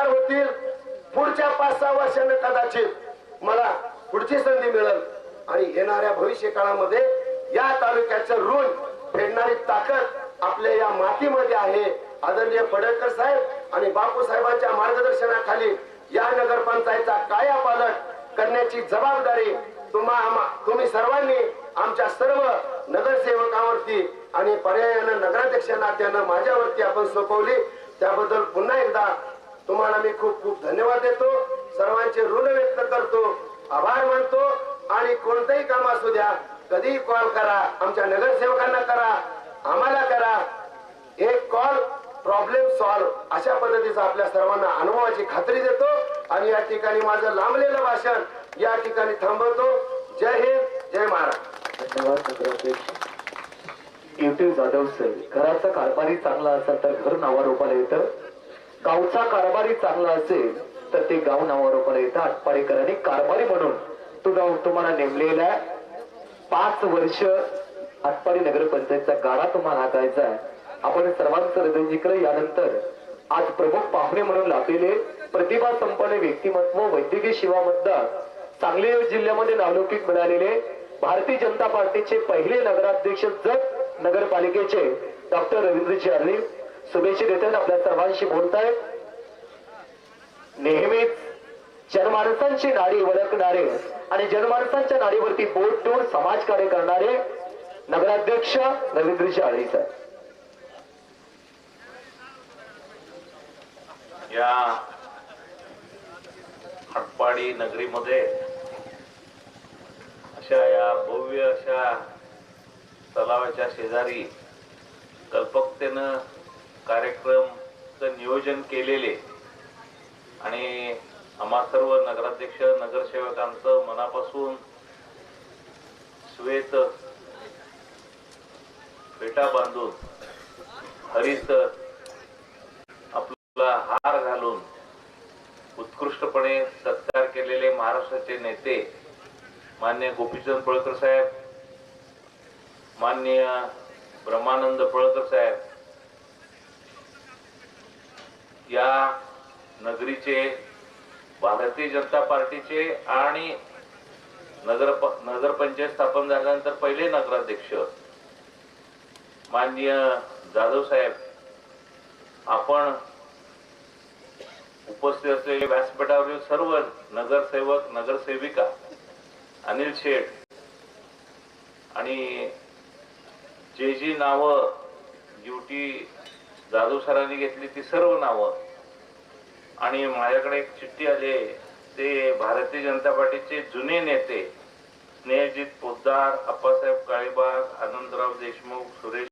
आमदार होतील. पुढच्या पाच सहा वर्षाने कदाचित मला पुढची संधी मिळेल. आणि येणाऱ्या भविष्य काळामध्ये या तालुक्याचं ऋण फेडणारी ताकद आपल्या या मातीमध्ये आहे. आदरणीय पडळकर साहेब आणि बापू साहेबांच्या मार्गदर्शनाखाली या नगरपंचायतचा कायापालट करण्याची जबाबदारी तुम्हा तुम्ही सर्वांनी आमच्या सर्व नगरसेवकांवरती आणि पर्यायानं नगराध्यक्ष नात्यानं माझ्यावरती आपण सोपवली. त्याबद्दल पुन्हा एकदा तुम्हाला मी खूप खूप धन्यवाद देतो. सर्वांचे ऋण व्यक्त करतो. आभार मानतो. आणि कोणतंही काम असू द्या कधीही कॉल करा. आमच्या नगरसेवकांना करा. आम्हाला करा. एक कॉल प्रॉब्लेम सॉल्व्ह अशा पद्धतीचा आपल्या सर्वांना अनुभवाची खात्री देतो. आणि या ठिकाणी माझं लांबलेलं भाषण या ठिकाणी थांबवतो. जय हिंद जय महाराज धन्यवाद नगराध्यक्ष जाधव सर घराचा कारभारी चांगला असेल तर घर नावारूपाला येतं. गावचा कारभारी चांगला असेल तर ते गाव नावारोपण येतं. आटपाडीकरांनी कारभारी म्हणून तो गाव तुम्हाला नेमलेला आहे. पाच वर्ष आटपाडी नगरपंचायतचा गाडा तुम्हाला हाकायचा आहे. आपण सर्वांचं हृदयजिकडे यानंतर आज प्रमुख पाहुणे म्हणून लाभलेले प्रतिभा संपन्न व्यक्तिमत्व वैद्यकीय सेवा मतदार सांगली जिल्ह्यामध्ये नावलौकिक मिळालेले भारतीय जनता पार्टीचे पहिले नगराध्यक्ष जत नगरपालिकेचे डॉक्टर रवींद्र अर्ली शुभेच्छा देतात आपल्या सर्वांशी बोलतायत. नेहमीच जनमानसांची नाडी ओळखणारे आणि जनमानसांच्या नाडीवरती बोट ठेवून समाजकार्य करणारे नगराध्यक्ष रवींद्रजी आळी सर या हटपाडी नगरीमध्ये अशा या भव्य अशा तलावाच्या शेजारी कल्पकतेनं कार्यक्रमचं नियोजन केलेले आणि आम्हा सर्व नगराध्यक्ष नगरसेवकांचं मनापासून श्वेत फेटा बांधून हरित आपला हार घालून उत्कृष्टपणे सत्कार केलेले महाराष्ट्राचे नेते मान्य गोपीचंद पळकर साहेब मान्य ब्रह्मानंद पळकर साहेब या नगरीचे भारतीय जनता पार्टीचे आणि नगर नगरपंचायत स्थापन झाल्यानंतर पहिले नगराध्यक्ष माननीय जाधव साहेब. आपण उपस्थित असलेले व्यासपीठावरील सर्व नगरसेवक नगरसेविका अनिल शेठ आणि जे जी नावं ड्युटी जाधव सरांनी घेतली ती सर्व नावं. आणि माझ्याकडे एक चिठ्ठी आली ते भारतीय जनता पार्टीचे जुने नेते स्नेहजित पोद्दार अप्पासाहेब काळीबाग आनंदराव देशमुख सुरेश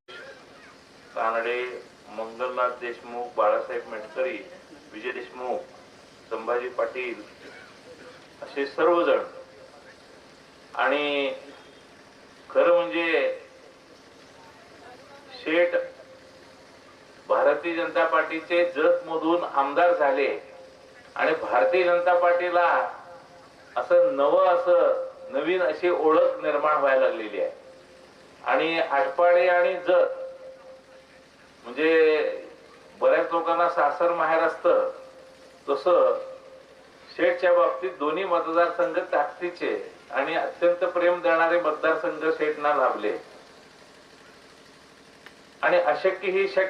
कानडे मंगलनाथ देशमुख बाळासाहेब मेटकरी विजय देशमुख संभाजी पाटील असे सर्वजण. आणि खरं म्हणजे शेठ भारतीय जनता पार्टीचे जत मधून आमदार झाले आणि भारतीय जनता पार्टीला असं नवं असं नवीन अशी ओळख निर्माण व्हायला लागलेली आहे. आणि आटपाडे आणि जत म्हणजे बऱ्याच लोकांना सासर माहेर असतं तसं शेठच्या बाबतीत दोन्ही मतदारसंघ ताकदीचे आणि अत्यंत प्रेम देणारे मतदारसंघ शेठना लाभले. आणि अशक्य ही शक्य